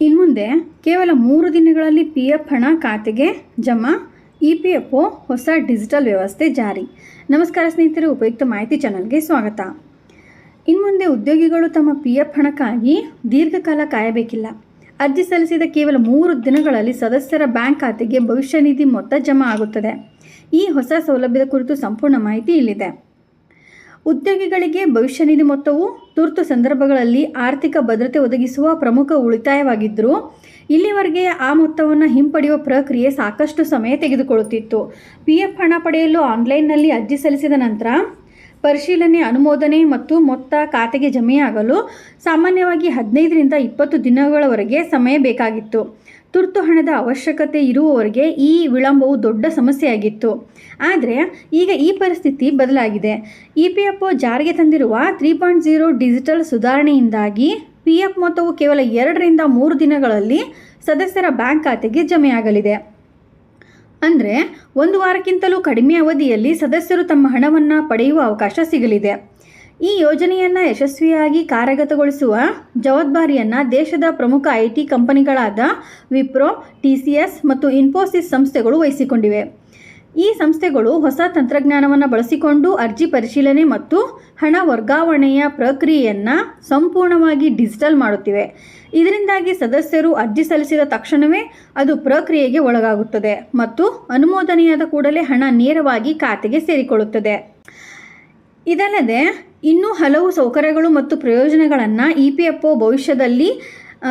ಇನ್ಮುಂದೆ ಕೇವಲ ಮೂರು ದಿನಗಳಲ್ಲಿ ಪಿ ಎಫ್ ಹಣ ಖಾತೆಗೆ ಜಮಾ ಇ ಪಿ ಎಫ್ ಒ ಹೊಸ ಡಿಜಿಟಲ್ ವ್ಯವಸ್ಥೆ ಜಾರಿ. ನಮಸ್ಕಾರ ಸ್ನೇಹಿತರೆ, ಉಪಯುಕ್ತ ಮಾಹಿತಿ ಚಾನಲ್ಗೆ ಸ್ವಾಗತ. ಇನ್ಮುಂದೆ ಉದ್ಯೋಗಿಗಳು ತಮ್ಮ ಪಿ ಎಫ್ ಹಣಕ್ಕಾಗಿ ದೀರ್ಘಕಾಲ ಕಾಯಬೇಕಿಲ್ಲ. ಅರ್ಜಿ ಸಲ್ಲಿಸಿದ ಕೇವಲ ಮೂರು ದಿನಗಳಲ್ಲಿ ಸದಸ್ಯರ ಬ್ಯಾಂಕ್ ಖಾತೆಗೆ ಭವಿಷ್ಯ ನಿಧಿ ಮೊತ್ತ ಜಮಾ ಆಗುತ್ತದೆ. ಈ ಹೊಸ ಸೌಲಭ್ಯದ ಕುರಿತು ಸಂಪೂರ್ಣ ಮಾಹಿತಿ ಇಲ್ಲಿದೆ. ಉದ್ಯೋಗಿಗಳಿಗೆ ಭವಿಷ್ಯ ನಿಧಿ ಮೊತ್ತವು ತುರ್ತು ಸಂದರ್ಭಗಳಲ್ಲಿ ಆರ್ಥಿಕ ಭದ್ರತೆ ಒದಗಿಸುವ ಪ್ರಮುಖ ಉಳಿತಾಯವಾಗಿದ್ದರೂ, ಇಲ್ಲಿವರೆಗೆ ಆ ಮೊತ್ತವನ್ನು ಹಿಂಪಡೆಯುವ ಪ್ರಕ್ರಿಯೆ ಸಾಕಷ್ಟು ಸಮಯ ತೆಗೆದುಕೊಳ್ಳುತ್ತಿತ್ತು. ಪಿ ಎಫ್ ಹಣ ಪಡೆಯಲು ಆನ್ಲೈನ್ನಲ್ಲಿ ಅರ್ಜಿ ಸಲ್ಲಿಸಿದ ನಂತರ, ಪರಿಶೀಲನೆ, ಅನುಮೋದನೆ ಮತ್ತು ಮೊತ್ತ ಖಾತೆಗೆ ಜಮೆಯಾಗಲು ಸಾಮಾನ್ಯವಾಗಿ ಹದಿನೈದರಿಂದ ಇಪ್ಪತ್ತು ದಿನಗಳವರೆಗೆ ಸಮಯ ಬೇಕಾಗಿತ್ತು. ತುರ್ತು ಹಣದ ಅವಶ್ಯಕತೆ ಇರುವವರಿಗೆ ಈ ವಿಳಂಬವು ದೊಡ್ಡ ಸಮಸ್ಯೆಯಾಗಿತ್ತು. ಆದರೆ ಈಗ ಈ ಪರಿಸ್ಥಿತಿ ಬದಲಾಗಿದೆ. ಇ ಪಿ ಎಫ್ ಒ ಜಾರಿಗೆ ತಂದಿರುವ ತ್ರೀ ಪಾಯಿಂಟ್ ಜೀರೋ ಡಿಜಿಟಲ್ ಸುಧಾರಣೆಯಿಂದಾಗಿ ಪಿ ಎಫ್ ಮೊತ್ತವು ಕೇವಲ ಎರಡರಿಂದ ಮೂರು ದಿನಗಳಲ್ಲಿ ಸದಸ್ಯರ ಬ್ಯಾಂಕ್ ಖಾತೆಗೆ ಜಮೆಯಾಗಲಿದೆ. ಅಂದರೆ ಒಂದು ವಾರಕ್ಕಿಂತಲೂ ಕಡಿಮೆ ಅವಧಿಯಲ್ಲಿ ಸದಸ್ಯರು ತಮ್ಮ ಹಣವನ್ನು ಪಡೆಯುವ ಅವಕಾಶ ಸಿಗಲಿದೆ. ಈ ಯೋಜನೆಯನ್ನು ಯಶಸ್ವಿಯಾಗಿ ಕಾರ್ಯಗತಗೊಳಿಸುವ ಜವಾಬ್ದಾರಿಯನ್ನು ದೇಶದ ಪ್ರಮುಖ ಐಟಿ ಕಂಪನಿಗಳಾದ ವಿಪ್ರೋ, ಟಿ ಸಿ ಎಸ್ ಮತ್ತು ಇನ್ಫೋಸಿಸ್ ಸಂಸ್ಥೆಗಳು ವಹಿಸಿಕೊಂಡಿವೆ. ಈ ಸಂಸ್ಥೆಗಳು ಹೊಸ ತಂತ್ರಜ್ಞಾನವನ್ನು ಬಳಸಿಕೊಂಡು ಅರ್ಜಿ ಪರಿಶೀಲನೆ ಮತ್ತು ಹಣ ವರ್ಗಾವಣೆಯ ಪ್ರಕ್ರಿಯೆಯನ್ನು ಸಂಪೂರ್ಣವಾಗಿ ಡಿಜಿಟಲ್ ಮಾಡುತ್ತಿವೆ. ಇದರಿಂದಾಗಿ ಸದಸ್ಯರು ಅರ್ಜಿ ಸಲ್ಲಿಸಿದ ತಕ್ಷಣವೇ ಅದು ಪ್ರಕ್ರಿಯೆಗೆ ಒಳಗಾಗುತ್ತದೆ ಮತ್ತು ಅನುಮೋದನೆಯಾದ ಕೂಡಲೇ ಹಣ ನೇರವಾಗಿ ಖಾತೆಗೆ ಸೇರಿಕೊಳ್ಳುತ್ತದೆ. ಇದಲ್ಲದೆ ಇನ್ನೂ ಹಲವು ಸೌಕರ್ಯಗಳು ಮತ್ತು ಪ್ರಯೋಜನಗಳನ್ನು ಇ ಪಿ ಎಫ್ ಒ ಭವಿಷ್ಯದಲ್ಲಿ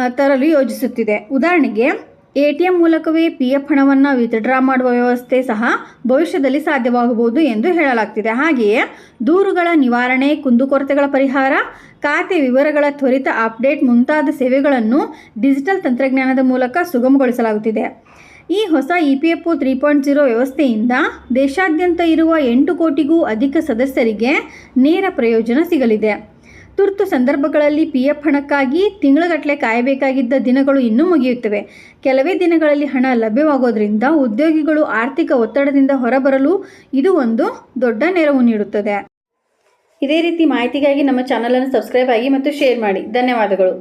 ತರಲು ಯೋಜಿಸುತ್ತಿದೆ. ಉದಾಹರಣೆಗೆ, ಎ ಟಿ ಎಂ ಮೂಲಕವೇ ಪಿ ಎಫ್ ಹಣವನ್ನು ವಿತ್ಡ್ರಾ ಮಾಡುವ ವ್ಯವಸ್ಥೆ ಸಹ ಭವಿಷ್ಯದಲ್ಲಿ ಸಾಧ್ಯವಾಗಬಹುದು ಎಂದು ಹೇಳಲಾಗ್ತಿದೆ. ಹಾಗೆಯೇ, ದೂರುಗಳ ನಿವಾರಣೆ, ಕುಂದುಕೊರತೆಗಳ ಪರಿಹಾರ, ಖಾತೆ ವಿವರಗಳ ತ್ವರಿತ ಅಪ್ಡೇಟ್ ಮುಂತಾದ ಸೇವೆಗಳನ್ನು ಡಿಜಿಟಲ್ ತಂತ್ರಜ್ಞಾನದ ಮೂಲಕ ಸುಗಮಗೊಳಿಸಲಾಗುತ್ತಿದೆ. ಈ ಹೊಸ E P F O three point zero ವ್ಯವಸ್ಥೆಯಿಂದ ದೇಶಾದ್ಯಂತ ಇರುವ ಎಂಟು ಕೋಟಿಗೂ ಅಧಿಕ ಸದಸ್ಯರಿಗೆ ನೇರ ಪ್ರಯೋಜನ ಸಿಗಲಿದೆ. ತುರ್ತು ಸಂದರ್ಭಗಳಲ್ಲಿ ಪಿ ಎಫ್ ಹಣಕ್ಕಾಗಿ ತಿಂಗಳಗಟ್ಟಲೆ ಕಾಯಬೇಕಾಗಿದ್ದ ದಿನಗಳು ಇನ್ನೂ ಮುಗಿಯುತ್ತವೆ. ಕೆಲವೇ ದಿನಗಳಲ್ಲಿ ಹಣ ಲಭ್ಯವಾಗೋದ್ರಿಂದ ಉದ್ಯೋಗಿಗಳು ಆರ್ಥಿಕ ಒತ್ತಡದಿಂದ ಹೊರಬರಲು ಇದು ಒಂದು ದೊಡ್ಡ ನೆರವು ನೀಡುತ್ತದೆ. ಇದೇ ರೀತಿ ಮಾಹಿತಿಗಾಗಿ ನಮ್ಮ ಚಾನಲನ್ನು ಸಬ್ಸ್ಕ್ರೈಬ್ ಆಗಿ ಮತ್ತು ಶೇರ್ ಮಾಡಿ. ಧನ್ಯವಾದಗಳು.